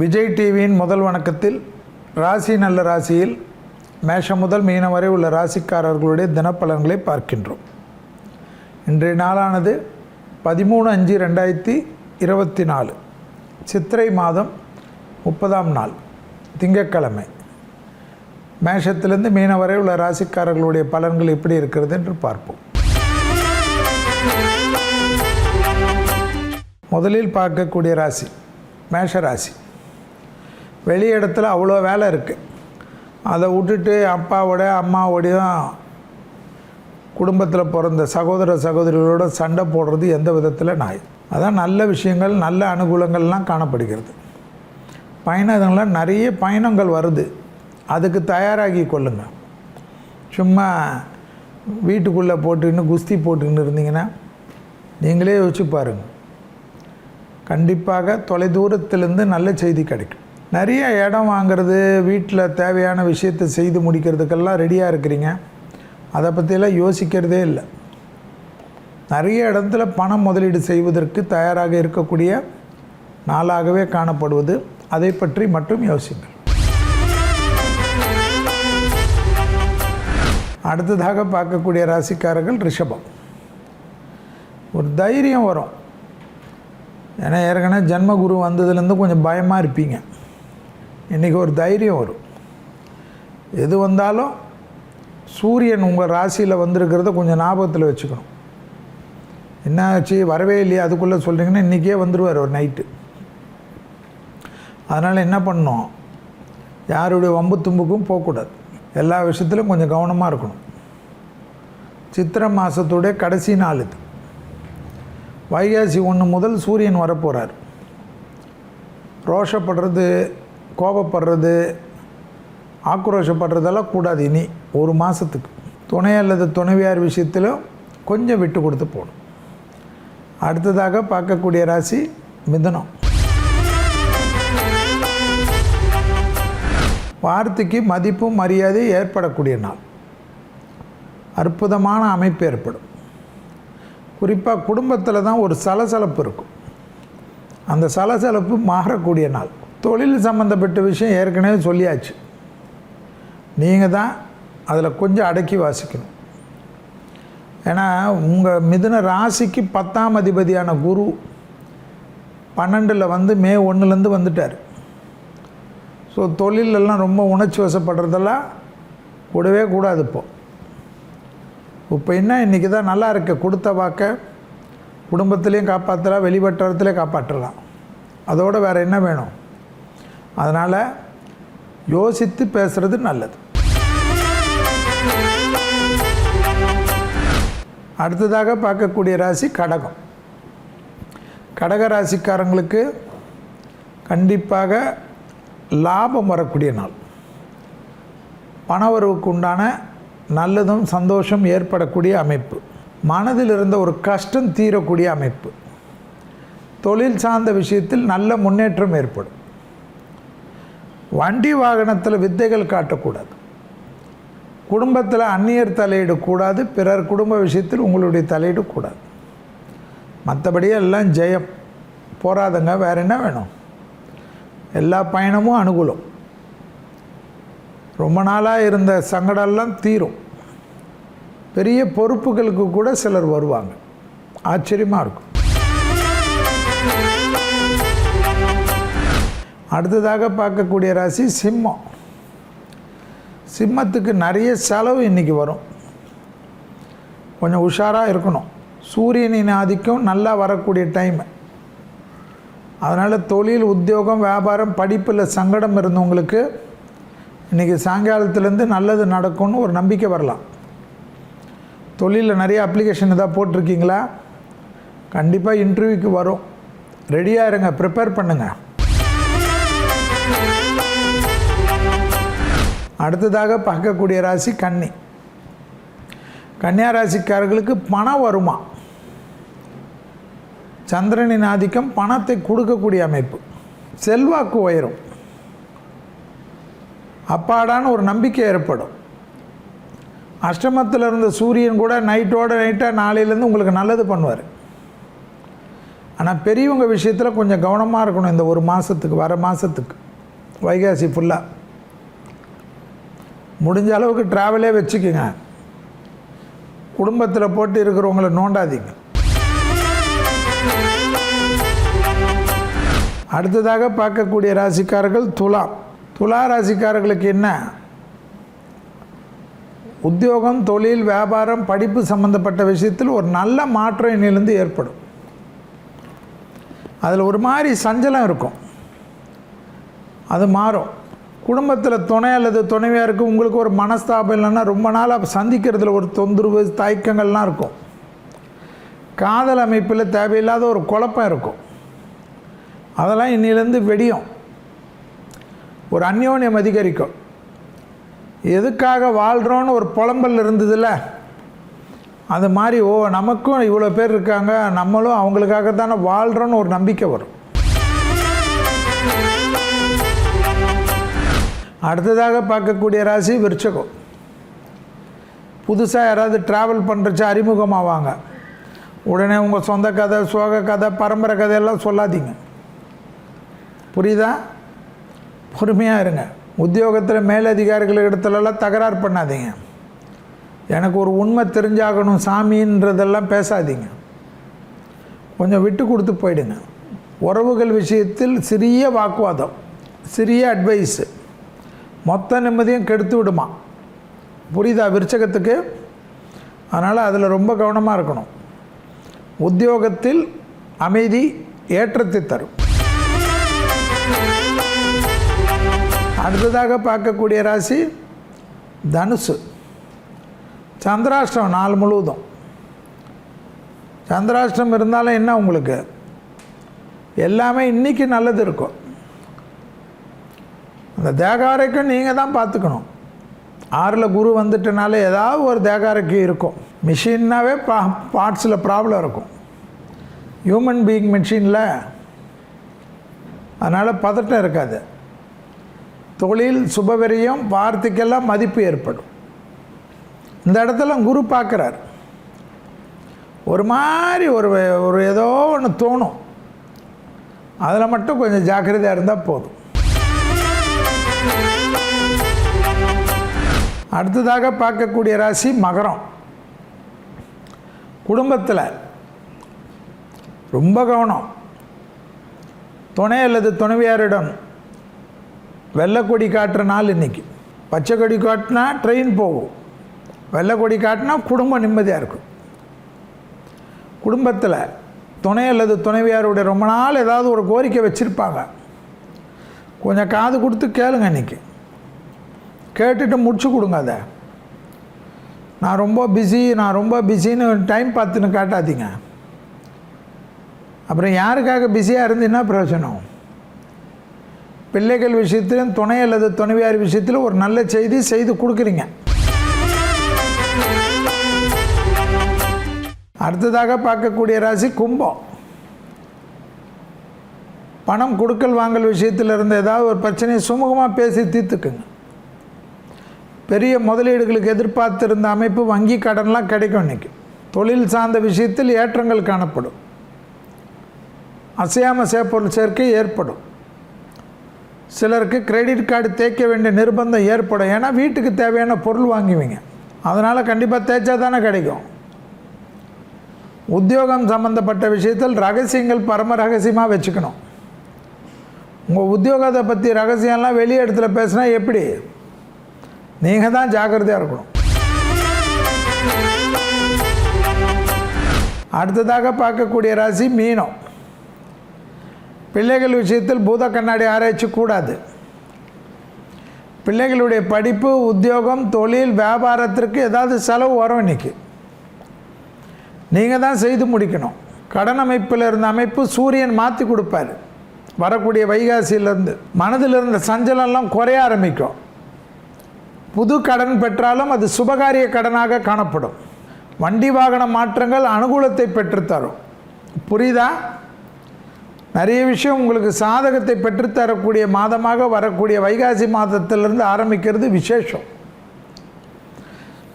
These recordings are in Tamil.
விஜய் டிவியின் முதல் வணக்கத்தில் ராசி நல்ல ராசியில் மேஷம் முதல் மீனம் வரை உள்ள ராசிக்காரர்களுடைய தினப்பலன்களை பார்க்கின்றோம். இன்றைய நாளானது பதிமூணு அஞ்சு ரெண்டாயிரத்தி இருபத்தி நாலு. சித்திரை மாதம் முப்பதாம் நாள் திங்கட்கிழமை. மேஷத்திலிருந்து மீன வரை உள்ள ராசிக்காரர்களுடைய பலன்கள் எப்படி இருக்கிறது என்று பார்ப்போம். முதலில் பார்க்கக்கூடிய ராசி மேஷ ராசி. வெளி இடத்துல அவ்வளோ வேலை இருக்குது அதை விட்டுட்டு அப்பாவோட அம்மாவோடையும் குடும்பத்தில் பிறந்த சகோதர சகோதரிகளோட சண்டை போடுறது எந்த விதத்தில் நாய். அதான் நல்ல விஷயங்கள் நல்ல அனுகூலங்கள்லாம் காணப்படுகிறது. பயணங்கள்லாம் நிறைய பயணங்கள் வருது. அதுக்கு தயாராகி கொள்ளுங்கள் சும்மா வீட்டுக்குள்ளே போட்டுக்கின்னு குஸ்தி போட்டுக்கின்னு இருந்தீங்கன்னா நீங்களே யோசிச்சு பாருங்கள் கண்டிப்பாக தொலைதூரத்திலேருந்து நல்ல செய்தி கிடைக்கும். நிறைய இடம் வாங்குறது வீட்டில் தேவையான விஷயத்தை செய்து முடிக்கிறதுக்கெல்லாம் ரெடியாக இருக்கிறீங்க. அதை பற்றியெல்லாம் யோசிக்கிறதே இல்லை. நிறைய இடத்துல பணம் முதலீடு செய்வதற்கு தயாராக இருக்கக்கூடிய நாளாகவே காணப்படுவது. அதை பற்றி மட்டும் யோசிங்கள் அடுத்ததாக பார்க்கக்கூடிய ராசிக்காரர்கள் ரிஷபம். ஒரு தைரியம் வரும். ஏன்னா ஏற்கனவே ஜென்மகுரு வந்ததுலேருந்து கொஞ்சம் பயமாக இருப்பீங்க. இன்றைக்கி ஒரு தைரியம் வரும். எது வந்தாலும் சூரியன் உங்கள் ராசியில் வந்திருக்கிறத கொஞ்சம் ஞாபகத்தில் வச்சுக்கணும். என்ன ஆச்சு? வரவே இல்லையா அதுக்குள்ளே சொல்கிறீங்கன்னா இன்றைக்கே வந்துடுவார் ஒரு நைட்டு அதனால் என்ன பண்ணோம் யாருடைய வம்பு தும்புக்கும் போகக்கூடாது. எல்லா விஷயத்திலும் கொஞ்சம் கவனமாக இருக்கணும். சித்திரை மாதத்துடைய கடைசி நாள் இது. வைகாசி ஒன்று முதல் சூரியன் வரப்போகிறார் ரோஷப்படுறது கோபப்படுறது ஆக்ரோஷப்படுறதெல்லாம் கூடாது இனி ஒரு மாதத்துக்கு துணை அல்லது துணைவியார் விஷயத்திலும் கொஞ்சம் விட்டு கொடுத்து போகணும். அடுத்ததாக பார்க்கக்கூடிய ராசி மிதனம். வார்த்தைக்கு மதிப்பும் மரியாதையும் ஏற்படக்கூடிய நாள். அற்புதமான அமைப்பு ஏற்படும். குறிப்பாக குடும்பத்தில் தான் ஒரு சலசலப்பு இருக்கும். அந்த சலசலப்பு மாறக்கூடிய நாள். தொழில் சம்மந்தப்பட்ட விஷயம் ஏற்கனவே சொல்லியாச்சு. நீங்கள் தான் அதில் கொஞ்சம் அடக்கி வாசிக்கணும். ஏன்னா உங்கள் மிதுன ராசிக்கு பத்தாம் அதிபதியான குரு பன்னெண்டில் வந்து மே ஒன்றுலேருந்து வந்துட்டார். ஸோ தொழிலெல்லாம் ரொம்ப உணர்ச்சி வசப்படுறதெல்லாம் கூடவே கூடாது இப்போ. இப்போ என்ன இன்றைக்கி தான் நல்லா இருக்க. கொடுத்த வாக்க குடும்பத்துலேயும் காப்பாற்றலாம் வெளிவட்டாரத்துலேயும் காப்பாற்றலாம். அதோடு வேறு என்ன வேணும்? அதனால் யோசித்து பேசுகிறது நல்லது. அடுத்ததாக பார்க்கக்கூடிய ராசி கடகம். கடக ராசிக்காரங்களுக்கு கண்டிப்பாக லாபம் வரக்கூடிய நாள். பணவரவுக்கு உண்டான நல்லதும் சந்தோஷம் ஏற்படக்கூடிய அமைப்பு. மனதில் இருந்த ஒரு கஷ்டம் தீரக்கூடிய அமைப்பு. தொழில் சார்ந்த விஷயத்தில் நல்ல முன்னேற்றம் ஏற்படும். வண்டி வாகனத்தில் வித்தைகள் காட்டக்கூடாது. குடும்பத்தில் அந்நியர் தலையிடக்கூடாது கூடாது பிறர் குடும்ப விஷயத்தில் உங்களுடைய தலையிடக்கூடாது. கூடாது மற்றபடி எல்லாம் ஜெயம். போராதங்க வேறு என்ன வேணும்? எல்லா பயணமும் அனுகூலம். ரொம்ப நாளாக இருந்த சங்கடம்லாம் தீரும். பெரிய பொறுப்புகளுக்கு கூட சிலர் வருவாங்க. ஆச்சரியமாக இருக்கும். அடுத்ததாக பார்க்கக்கூடிய ராசி சிம்மம். சிம்மத்துக்கு நிறைய செலவு இன்றைக்கி வரும். கொஞ்சம் உஷாராக இருக்கணும். சூரியனின் ஆதிக்கம் நல்லா வரக்கூடிய டைம் அதனால் தொழில் உத்தியோகம் வியாபாரம் படிப்பில் சங்கடம் இருந்தவங்களுக்கு இன்றைக்கி சாயங்காலத்துலேருந்து நல்லது நடக்கும்னு ஒரு நம்பிக்கை வரலாம். தொழிலில் நிறைய அப்ளிகேஷன் எதாவது போட்டிருக்கீங்களா? கண்டிப்பாக இன்டர்வியூக்கு வரும். ரெடியாக இருங்க ப்ரிப்பேர் பண்ணுங்கள் அடுத்ததாக பார்க்கக்கூடிய ராசி கன்னி. கன்னியா ராசிக்காரர்களுக்கு பணம் வருமா? சந்திரனின் ஆதிக்கம் பணத்தை கொடுக்கக்கூடிய அமைப்பு. செல்வாக்கு உயரும். அப்பாடான ஒரு நம்பிக்கை ஏற்படும். அஷ்டமத்தில் இருந்த சூரியன் கூட நைட்டோட நைட்டாக நாளையிலேருந்து உங்களுக்கு நல்லது பண்ணுவார். ஆனால் பெரியவங்க விஷயத்தில் கொஞ்சம் கவனமாக இருக்கணும் இந்த ஒரு மாதத்துக்கு வர மாதத்துக்கு வைகாசி ஃபுல்லாக முடிஞ்ச அளவுக்கு ட்ராவலே வச்சுக்கோங்க. குடும்பத்தில் போட்டு இருக்கிறவங்கள நோண்டாதீங்க. அடுத்ததாக பார்க்கக்கூடிய ராசிக்காரர்கள் துலா துலா ராசிக்காரர்களுக்கு என்ன? உத்தியோகம் தொழில் வியாபாரம் படிப்பு சம்பந்தப்பட்ட விஷயத்தில் ஒரு நல்ல மாற்றம் இன்னிலிருந்து ஏற்படும். அதில் ஒரு மாதிரி சஞ்சலம் இருக்கும். அது மாறும். குடும்பத்தில் துணை அல்லது துணைவியாருக்கு உங்களுக்கு ஒரு மனஸ்தாபம் இல்லைன்னா ரொம்ப நாளாக சந்திக்கிறதுல ஒரு தொந்தரவு தயக்கங்கள்லாம் இருக்கும். காதல் அமைப்பில் தேவையில்லாத ஒரு குழப்பம் இருக்கும். அதெல்லாம் இன்னிலேருந்து வெடியும். ஒரு அந்யோன்யம் அதிகரிக்கும். எதுக்காக வாழ்கிறோன்னு ஒரு புலம்பல் இருந்ததில்ல அது மாதிரி ஓ நமக்கும் இவ்வளோ பேர் இருக்காங்க நம்மளும் அவங்களுக்காக தானே வாழ்கிறோன்னு ஒரு நம்பிக்கை வரும். அடுத்ததாக பார்க்கக்கூடிய ராசி விருச்சகம். புதுசாக யாராவது ட்ராவல் பண்ணுறச்சு அறிமுகமாவாங்க. உடனே உங்கள் சொந்த கதை சோக கதை பரம்பரை கதையெல்லாம் சொல்லாதீங்க. புரியுதா? பொறுமையாக இருங்க. உத்தியோகத்தில் மேலதிகாரிகள் இடத்துலலாம் தகராறு பண்ணாதீங்க. எனக்கு ஒரு உண்மை தெரிஞ்சாகணும் சாமின்றதெல்லாம் பேசாதீங்க. கொஞ்சம் விட்டு கொடுத்து போயிடுங்க. உறவுகள் விஷயத்தில் சிறிய வாக்குவாதம் சிறிய அட்வைஸு மொத்த நிம்மதியும் கெடுத்து விடுமா? புரியுதா விருச்சகத்துக்கு? அதனால் அதில் ரொம்ப கவனமாக இருக்கணும். உத்தியோகத்தில் அமைதி ஏற்றத்தை தரும். அடுத்ததாக பார்க்கக்கூடிய ராசி தனுசு. சந்திராஷ்டிரம் நாள் முழுவதும். சந்திராஷ்டிரம் இருந்தாலும் என்ன உங்களுக்கு? எல்லாமே இன்றைக்கி நல்லது இருக்கும். அந்த தேகாரைக்கும் நீங்கள் தான் பார்த்துக்கணும். ஆறில் குரு வந்துட்டனால ஏதாவது ஒரு தேகாரைக்கு இருக்கும். மிஷின்னாவே பா பார்ட்ஸில் ப்ராப்ளம் இருக்கும். ஹியூமன் பீயிங் மிஷினில் அதனால் பதட்டம் இருக்காது. தொழில் சுபவரியம் வார்த்தைக்கெல்லாம் மதிப்பு ஏற்படும். இந்த இடத்துல குரு பார்க்குறார். ஒரு மாதிரி ஒரு ஒரு ஏதோ ஒன்று தோணும். அதில் மட்டும் கொஞ்சம் ஜாக்கிரதையாக இருந்தால் போதும். அடுத்ததாக பார்க்கக்கூடிய ராசி மகரம். குடும்பத்தில் ரொம்ப கவனம். துணை அல்லது துணைவியாரிடம் வெள்ளக்கொடி காட்டுற நாள் இன்னைக்கு. பச்சை கொடி காட்டினா ட்ரெயின் போகும். வெள்ளக்கொடி காட்டினா குடும்பம் நிம்மதியாக இருக்கும். குடும்பத்தில் துணை அல்லது துணைவியாருடைய ரொம்ப நாள் ஏதாவது ஒரு கோரிக்கை வச்சுருப்பாங்க. கொஞ்சம் காது கொடுத்து கேளுங்க இன்னைக்கு. கேட்டுட்டு முடிச்சு கொடுங்க அதை. நான் ரொம்ப பிஸி நான் ரொம்ப பிஸின்னு டைம் பார்த்துன்னு காட்டாதீங்க. அப்புறம் யாருக்காக பிஸியாக இருந்து என்ன பிரயோஜனம்? பிள்ளைகள் விஷயத்திலும் துணை அல்லது துணைவியார் விஷயத்தில் ஒரு நல்ல செய்தி செய்து கொடுக்குறீங்க. அடுத்ததாக பார்க்கக்கூடிய ராசி கும்பம். பணம் கொடுக்கல் வாங்கல் விஷயத்தில் இருந்த ஏதாவது ஒரு பிரச்சனையை சுமூகமாக பேசி தீர்த்துக்குங்க. பெரிய முதலீடுகளுக்கு எதிர்பார்த்திருந்த அமைப்பு வங்கி கடன்லாம் கிடைக்கும் இன்றைக்கி தொழில் சார்ந்த விஷயத்தில் ஏற்றங்கள் காணப்படும். அசையாம சேப்பொருள் சேர்க்கை ஏற்படும். சிலருக்கு கிரெடிட் கார்டு தேய்க்க வேண்டிய நிர்பந்தம் ஏற்படும். ஏன்னா வீட்டுக்கு தேவையான பொருள் வாங்குவீங்க. அதனால் கண்டிப்பாக தேய்ச்சா தானே கிடைக்கும். உத்தியோகம் சம்மந்தப்பட்ட விஷயத்தில் ரகசியங்கள் பரம ரகசியமாக வச்சுக்கணும். உங்கள் உத்தியோகத்தை பற்றி ரகசியம்லாம் வெளி இடத்துல பேசினா எப்படி? நீங்கள் தான் ஜாக்கிரதையாக இருக்கணும். அடுத்ததாக பார்க்கக்கூடிய ராசி மீனம். பிள்ளைகள் விஷயத்தில் பூத கண்ணாடி ஆராய்ச்சி கூடாது. பிள்ளைகளுடைய படிப்பு உத்தியோகம் தொழில் வியாபாரத்திற்கு ஏதாவது செலவு வரும் இன்றைக்கி நீங்கள் தான் செய்து முடிக்கணும். கடன் அமைப்பில் இருந்த அமைப்பு சூரியன் மாற்றி கொடுப்பார். வரக்கூடிய வைகாசியிலேருந்து மனதில் இருந்த சஞ்சலம்லாம் குறைய ஆரம்பிக்கும். புது கடன் பெற்றாலும் அது சுபகாரிய கடனாக காணப்படும். வண்டி வாகன மாற்றங்கள் அனுகூலத்தை பெற்றுத்தரும். புரியுதா? நிறைய விஷயம் உங்களுக்கு சாதகத்தை பெற்றுத்தரக்கூடிய மாதமாக வரக்கூடிய வைகாசி மாதத்திலிருந்து ஆரம்பிக்கிறது விசேஷம்.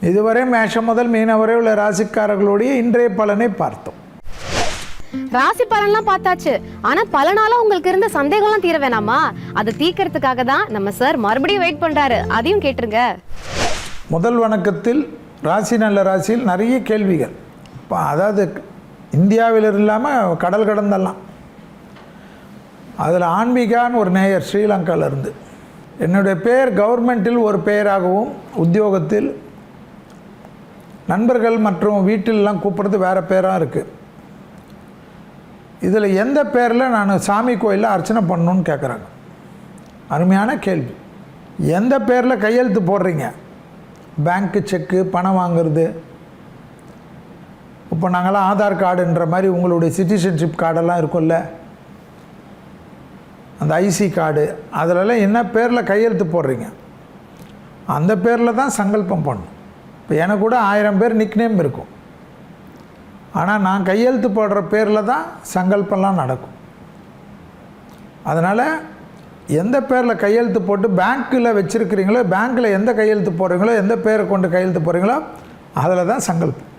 இதுவரை மேஷம் முதல் மீனவரை உள்ள ராசிக்காரர்களுடைய இன்றைய பலனை பார்த்தோம். ராசி பலன்லாம் பார்த்தாச்சு. ஆனா பல நாளா உங்களுக்கு இருந்த சந்தேகம்லாம் தீர வேணாமா? அதை தீக்கிறதுக்காக தான் நம்ம சார் மறுபடியும் வெயிட் பண்றாரு. அதையும் கேட்டுருங்க. முதல் வணக்கத்தில் ராசி நல்ல ராசியில் நிறைய கேள்விகள். இப்போ அதாவது இந்தியாவில் இல்லாமல் கடல் கடந்தெல்லாம். அதில் ஆன்மீகான்னு ஒரு நேயர் ஸ்ரீலங்காவிலிருந்து என்னுடைய பெயர் கவர்மெண்ட்டில் ஒரு பெயராகவும் உத்தியோகத்தில் நண்பர்கள் மற்றும் வீட்டிலலாம் கூப்பிட்றது வேறு பேராக இருக்குது இதில் எந்த பேரில் நான் சாமி கோயிலில் அர்ச்சனை பண்ணணுன்னு கேட்குறாங்க? அருமையான கேள்வி. எந்த பேரில் கையெழுத்து போடுறீங்க? பேங்க்கு செக்கு பணம் வாங்குறது. இப்போ நாங்களாம் ஆதார் கார்டுன்ற மாதிரி உங்களுடைய சிட்டிசன்ஷிப் கார்டெல்லாம் இருக்கும்ல? அந்த ஐசி கார்டு அதிலெல்லாம் என்ன பேரில் கையெழுத்து போடுறீங்க? அந்த பேரில் தான் சங்கல்பம் பண்ணும் இப்போ எனக்கு கூட ஆயிரம் பேர் நிக்நேம் இருக்கும். ஆனால் நான் கையெழுத்து போடுற பேரில் தான் சங்கல்பம்லாம் நடக்கும். அதனால் எந்த பேரில் கையெழுத்து போட்டு பேங்க்கில் வச்சுருக்கிறீங்களோ பேங்க்கில் எந்த கையெழுத்து போடுறீங்களோ எந்த பேரை கொண்டு கையெழுத்து போடுறீங்களோ அதில் தான் சங்கல்பம்.